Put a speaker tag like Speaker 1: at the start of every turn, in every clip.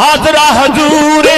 Speaker 1: ਹਾਜ਼ਰਾ ਹਜ਼ੂਰ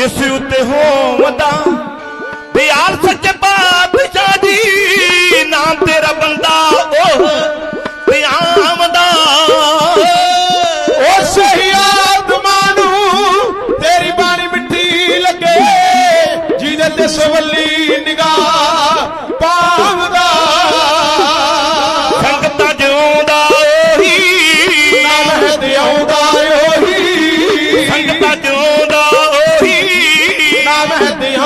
Speaker 1: ਜਿਸ ਉੱਤੇ ਹੋਮਦਾ never had the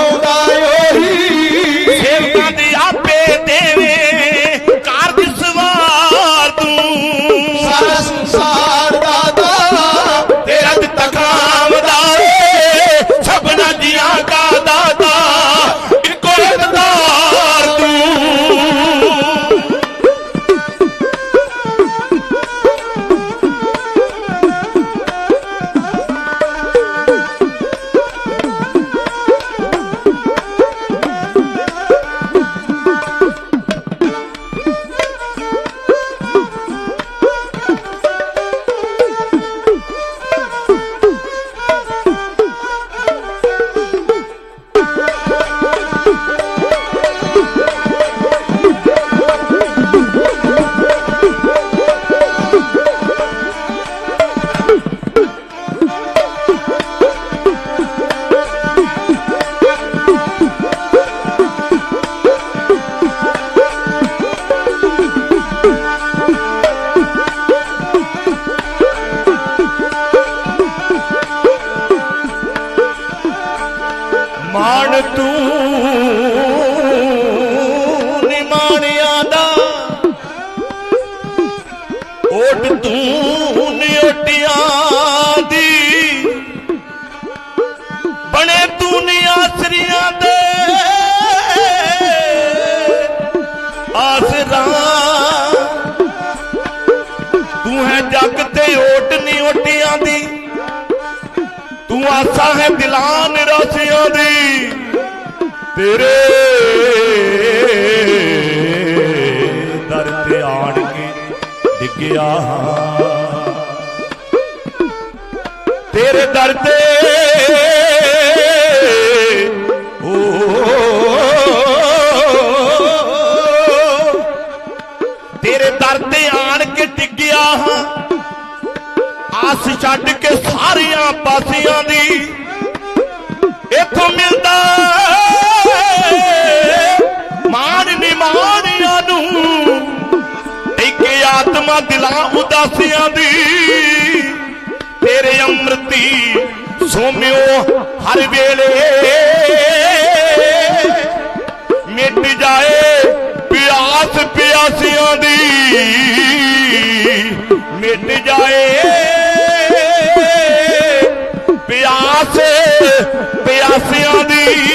Speaker 1: ਮਾਣ ਤੂੰ ਨਿਮਾਣਿਆਂ ਦਾ। ਓਟ ਤੂੰ ਨਿਓਟਿਆਂ ਦੀ। ਬਣੇ ਤੂੰ ਨਿਆਸਰੀਆਂ ਦੇ। ਆਸਰਾ। ਤੂੰ ਹੈ ਜੱਗ ਤੇ ਓਟ ਨਿਓਟਿਆਂ ਦੀ। ਤੂੰ ਆਸਾ ਹੈ ਦਿਲਾਂ ਨਿਰਾਸ਼ਿਆਂ ਦੀ। ਤੇਰੇ ਦਰ ਤੇ ਆਣ ਕੇ ਡਿੱਗਿਆ ਤੇਰੇ ਦਰ ਤੇ ਓ ਤੇਰੇ ਦਰ ਤੇ ਆਣ ਕੇ ਡਿੱਗਿਆ ਹਾਂ ਆਸ ਛੱਡ ਕੇ ਸਾਰਿਆਂ ਪਾਸਿਆਂ ਦੀ ਇੱਥੋਂ ਮਿਲਦਾ ਆਤਮਾ ਦਿਲਾਂ ਉਦਾਸੀਆਂ ਦੀ। ਤੇਰੇ ਅੰਮ੍ਰਿਤੀ ਸੋਮਿਓ ਹਰ ਵੇਲੇ। ਮਿਟ ਜਾਏ ਪਿਆਸ ਪਿਆਸਿਆਂ ਦੀ। ਮਿਟ ਜਾਏ ਪਿਆਸ ਪਿਆਸਿਆਂ ਦੀ।